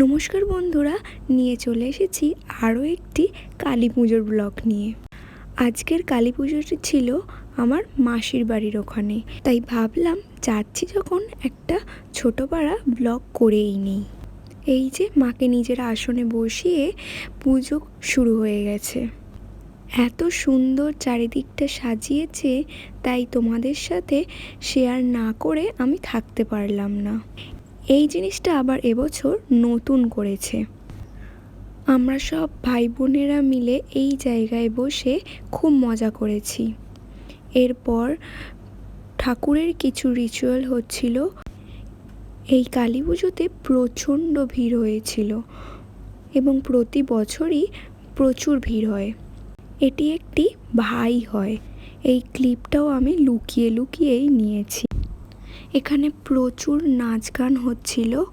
নমস্কার বন্ধুরা, নিয়ে চলে এসেছি আরও একটি কালী পুজোর ব্লগ নিয়ে। আজকের কালী পুজোটি ছিল আমার মাসির বাড়ির ওখানে। তাই ভাবলাম যাচ্ছি যখন একটা ছোটো পাড়া ব্লগ করেই নিই। এই যে মাকে নিজের আসনে বসিয়ে পুজো শুরু হয়ে গেছে। এত সুন্দর চারিদিকটা সাজিয়েছে, তাই তোমাদের সাথে শেয়ার না করে আমি থাকতে পারলাম না। এই জিনিসটা আবার এবছর নতুন করেছে। আমরা সব ভাই বোনেরা মিলে এই জায়গায় বসে খুব মজা করেছি। এরপর ঠাকুরের কিছু রিচুয়াল হচ্ছিল। এই কালী পুজোতে প্রচণ্ড ভিড় হয়েছিল এবং প্রতি বছরই প্রচুর ভিড় হয়। এটি একটি ভাই হয়। এই ক্লিপটাও আমি লুকিয়ে লুকিয়েই নিয়েছি। এখানে প্রচুর নাচ গান হচ্ছিল।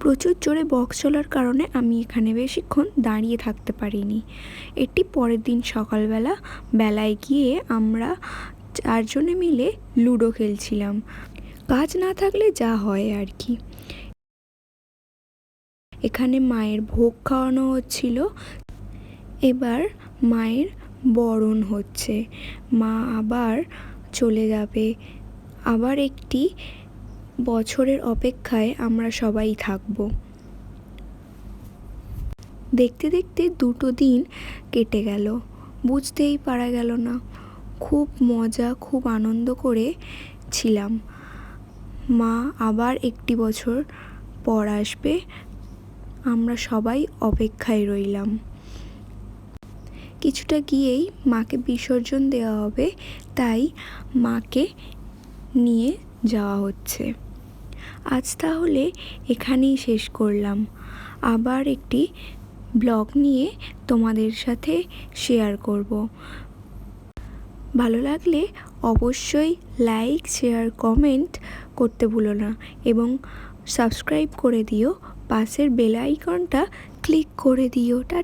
প্রচুর জোরে বক্স চলার কারণে আমি এখানে বেশিক্ষণ দাঁড়িয়ে থাকতে পারিনি। এটি পরের দিন সকালবেলা বেলায় গিয়ে আমরা চারজনে মিলে লুডো খেলছিলাম। কাজ না থাকলে যা হয় আর কি। এখানে মায়ের ভোগ খাওয়ানো হচ্ছিল। এবার মায়ের বরণ হচ্ছে। মা আবার চলে যাবে। আবার একটি বছরের অপেক্ষায় আমরা সবাই থাকব। দেখতে দেখতে দুটো দিন কেটে গেল। বুঝতেই পারা গেল না। খুব মজা, খুব আনন্দ করে ছিলাম। মা আবার একটি বছর পর আসবে। আমরা সবাই অপেক্ষায় রইলাম। কিছুটা গিয়েই মাকে বিসর্জন দেওয়া হবে। তাই মাকে নিয়ে যাওয়া হচ্ছে। আজ তাহলে এখানেই শেষ করলাম। আবার একটি ব্লগ নিয়ে তোমাদের সাথে শেয়ার করব। ভালো লাগলে অবশ্যই লাইক, শেয়ার, কমেন্ট করতে ভুলো না এবং সাবস্ক্রাইব করে দিও। পাশের বেল আইকনটা ক্লিক করে দিও। টাটা।